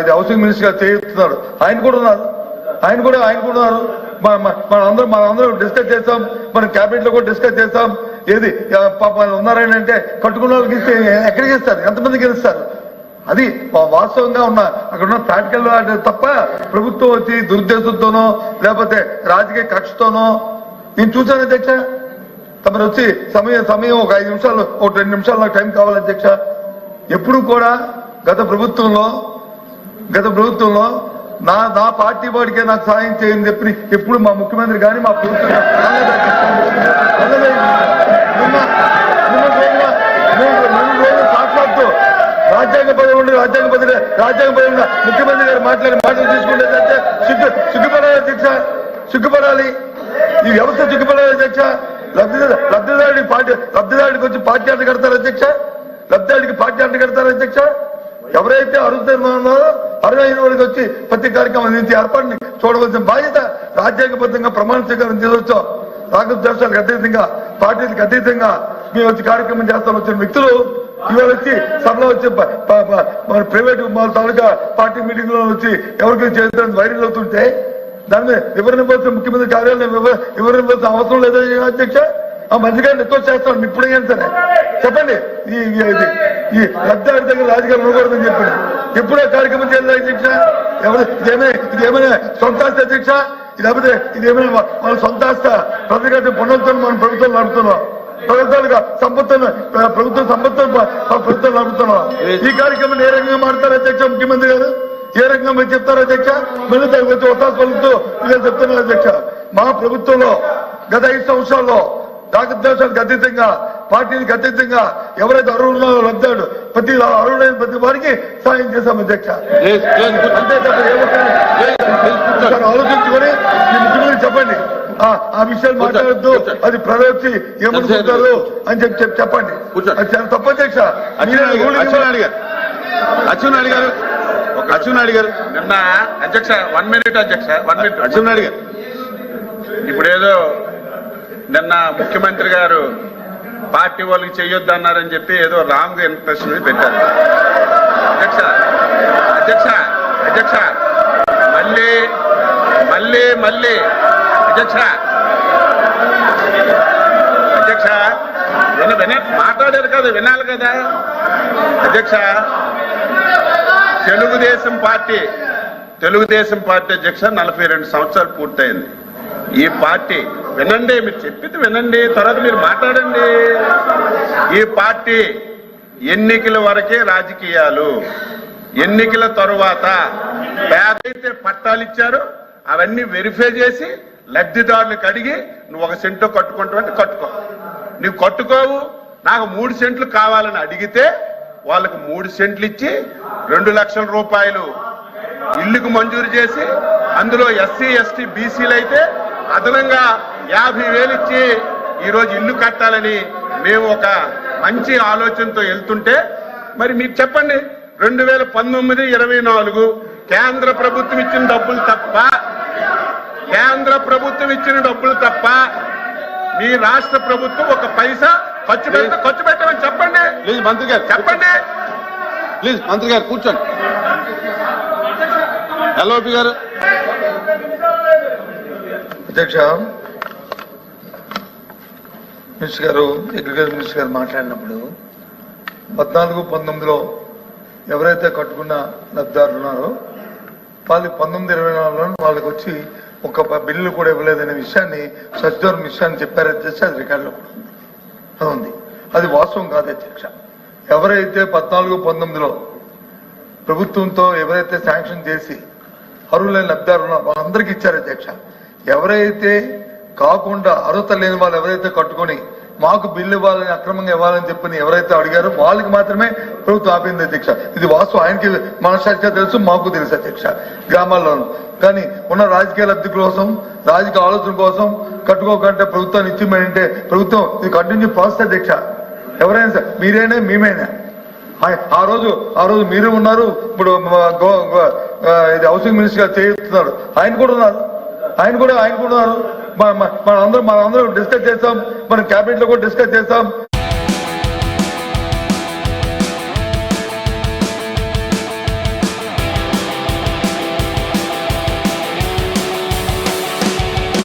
ఇది housing minister గారు ఆయన కూడా ఉన్నారు. ఆయన కూడా ఆయన కూడా ఉన్నారు. మనందరం మన- డిస్కస్ చేస్తాం. మన క్యాబినెట్లో కూడా డిస్కస్ చేస్తాం. ఏది పాప ఉన్నారని అంటే కట్టుకున్న వాళ్ళకి ఇస్తే ఎక్కడికి ఇస్తారు? ఎంతమందికి ఇస్తారు అది వాస్తవంగా ఉన్న అక్కడ ఉన్న ప్రాక్టికల్ తప్ప ప్రభుత్వం వచ్చి దురుద్దేశంతోనో లేకపోతే రాజకీయ కక్షతోనో నేను చూశాను అధ్యక్ష. తమరు వచ్చి సమయం సమయం ఒక ఐదు నిమిషాలు ఒక రెండు నిమిషాలు నాకు టైం కావాలి అధ్యక్ష. ఎప్పుడు కూడా గత ప్రభుత్వంలో గత ప్రభుత్వంలో నా నా పార్టీ వాడికే నాకు సాయం చేయని చెప్పి ఎప్పుడు మా ముఖ్యమంత్రి కానీ మా ప్రభుత్వం కానీ సాక్షాత్తు రాజ్యాంగ పదవి ఉండి రాజ్యాంగ పదవి రాజ్యాంగ పదవి ముఖ్యమంత్రి గారు మాట్లాడి మాటలు తీసుకుంటే సిగ్గు సిగ్గుపడాలి అధ్యక్ష సిగ్గుపడాలి ఈ వ్యవస్థ సిగ్గుపడాలి అధ్యక్ష లబ్ధిదారు లబ్ధిదారుడి పార్టీ లబ్ధిదారుడికి వచ్చి పార్టీ అంట కడతారు అధ్యక్ష లబ్ధిదారుడికి పార్టీ అంట కడతారు అధ్యక్ష ఎవరైతే అర్హులైన ఉన్నారో అర్హులైన వచ్చి ప్రతి కార్యక్రమం నుంచి ఏర్పాటుని చూడవలసిన బాధ్యత రాజ్యాంగబద్ధంగా ప్రమాణ స్వీకారం చేయవచ్చో రాగం దేశాలకు అతీతంగా పార్టీలకు అతీతంగా మేము వచ్చి కార్యక్రమం చేస్తాం వచ్చిన వ్యక్తులు ఇవాళ వచ్చి సభలో వచ్చి మన ప్రైవేట్ మన తాలూకా పార్టీ మీటింగ్లో వచ్చి ఎవరికి చేయడానికి వైరల్ అవుతుంటే దాని మీద వివరణ పోతే ముఖ్యమంత్రి కార్యాలయం వివరణ పోతే అవసరం లేదా అధ్యక్ష? ఆ మంత్రిగా ఎక్కువ చేస్తాను ఇప్పుడైనా సరే. చెప్పండి. ఈ ఈ- ఇది దగ్గర రాజకీయాలు ఉండకూడదని చెప్పండి. ఎప్పుడో కార్యక్రమం చేయాలి అధ్యక్ష ఎవరు? ఇదేమైనా ఇదేమైనా సొంత ఆస్తి అధ్యక్ష ఇది లేకపోతే ఇదేమైనా మన సొంత ఆస్త ప్రతిగత పనులతో మనం ప్రభుత్వం నడుపుతున్నాం. ప్రభుత్వాలుగా సంపత్తులు ప్రభుత్వ సంపత్తులు ప్రభుత్వం నడుపుతున్నాం. ఈ కార్యక్రమం ఏ రకంగా మాడతారు అధ్యక్ష ముఖ్యమంత్రి గారు? ఏ రకంగా మీరు చెప్తారు అధ్యక్ష? మళ్ళీ దానికి ఒత్తాసు పలుకుతూ ఇలా చెప్తున్నారు అధ్యక్ష. మా ప్రభుత్వంలో గత ఐదు సంవత్సరాల్లో రాగద్వేషాలకు అతీతంగా పార్టీలకు అతీతంగా ఎవరైతే అర్హులు లబ్ధాడు ప్రతి అర్హుడైన ప్రతి వారికి సాయం చేశాం అధ్యక్ష. అంతే తప్ప ఆలోచించుకొని మీ ముఖ్యమంత్రి చెప్పండి. ఆ ఆ విషయాలు మాట్లాడద్దు. అది వచ్చి ఏమనుకుంటారు అని చెప్పి చెప్పి చెప్పండి తప్పు అధ్యక్ష. మీరే అచ్చెన్నాయుడు గారు, అచ్చెన్నాయుడు గారు నిన్న అధ్యక్ష వన్ మినిట్ అధ్యక్ష వన్ మినిట్ అచ్చెన్నాయుడు గారు. ఇప్పుడు ఏదో నిన్న ముఖ్యమంత్రి గారు పార్టీ వాళ్ళకి చెయ్యొద్దు అన్నారని చెప్పి ఏదో రాంగ్ ఇంప్రెషన్ పెట్టారు. అధ్యక్ష అధ్యక్ష అధ్యక్ష. మళ్ళీ మళ్ళీ మళ్ళీ. అధ్యక్ష. అధ్యక్ష. విన విన మాట్లాడారు కదా వినాలి కదా. అధ్యక్ష. తెలుగుదేశం పార్టీ తెలుగుదేశం పార్టీ అధ్యక్ష నలభై రెండు సంవత్సరాలు పూర్తయింది. ఈ పార్టీ వినండి మీరు చెప్పింది వినండి తర్వాత మీరు మాట్లాడండి. ఈ పార్టీ ఎన్నికల వరకే రాజకీయాలు. ఎన్నికల తరువాత పేదైతే పట్టాలు ఇచ్చారు అవన్నీ వెరిఫై చేసి లబ్ధిదారులకు అడిగి నువ్వు ఒక సెంటు కట్టుకుంటావంటే కట్టుకో. నువ్వు కట్టుకోవు నాకు మూడు సెంట్లు కావాలని అడిగితే వాళ్ళకు మూడు సెంట్లు ఇచ్చి రెండు లక్షల రూపాయలు ఇల్లుకు మంజూరు చేసి అందులో ఎస్సీ ఎస్టీ బీసీలు అయితే అదనంగా యాభై వేలు ఇచ్చి ఈరోజు ఇల్లు కట్టాలని మేము ఒక మంచి ఆలోచనతో వెళ్తుంటే మరి మీరు చెప్పండి రెండు వేల పంతొమ్మిది ఇరవై నాలుగు కేంద్ర ప్రభుత్వం ఇచ్చిన డబ్బులు తప్ప కేంద్ర ప్రభుత్వం ఇచ్చిన డబ్బులు తప్ప మీ రాష్ట్ర ప్రభుత్వం ఒక పైసా ఖర్చు పెట్ట ఖర్చు పెట్టమని చెప్పండి. ప్లీజ్ మంత్రి గారు చెప్పండి. ప్లీజ్ మంత్రి గారు కూర్చోండి. ఎల్ఓపి గారు అధ్యక్ష మినిస్టర్ గారు అగ్రికల్చర్ మినిస్టర్ గారు మాట్లాడినప్పుడు పద్నాలుగు పంతొమ్మిదిలో ఎవరైతే కట్టుకున్న లబ్ధిదారులు ఉన్నారో వాళ్ళకి పంతొమ్మిది ఇరవై నాలుగులో వాళ్ళకి వచ్చి ఒక బిల్లు కూడా ఇవ్వలేదనే విషయాన్ని సచివారం విషయాన్ని చెప్పారు అధ్యక్ష అది రికార్డులో కూడా ఉంది. అది వాస్తవం కాదు అధ్యక్ష. ఎవరైతే పద్నాలుగు పంతొమ్మిదిలో ప్రభుత్వంతో ఎవరైతే శాంక్షన్ చేసి అర్హులైన లబ్ధిదారులు ఉన్నారో వాళ్ళందరికీ ఇచ్చారు అధ్యక్ష. ఎవరైతే కాకుండా అర్హత లేని వాళ్ళు ఎవరైతే కట్టుకొని మాకు బిల్లు ఇవ్వాలని అక్రమంగా ఇవ్వాలని చెప్పని ఎవరైతే అడిగారో వాళ్ళకి మాత్రమే ప్రభుత్వం ఆపింది అధ్యక్ష. ఇది వాస్తవం. ఆయనకి మనసాక్షిగా తెలుసు మాకు తెలుసు అధ్యక్ష. గ్రామాల్లోనూ కానీ ఉన్న రాజకీయ లబ్ధి కోసం రాజకీయ ఆలోచన కోసం కట్టుకోకంటే ప్రభుత్వాన్ని ఇచ్చిమంటే ప్రభుత్వం ఇది కంటిన్యూ ప్రాసెస్ అధ్యక్ష. ఎవరైనా సార్ మీరైనా మేమైనా. ఆ రోజు ఆ రోజు మీరు ఉన్నారు ఇప్పుడు గో- ఇది హౌసింగ్ మినిస్టర్ గారు చేస్తున్నారు ఆయన కూడా ఉన్నారు. ఆయన కూడా ఆయన కూడా మనందరం మన మన అందరం డిస్కస్ చేస్తాం. మన క్యాబినెట్లో కూడా డిస్కస్ చేస్తాం.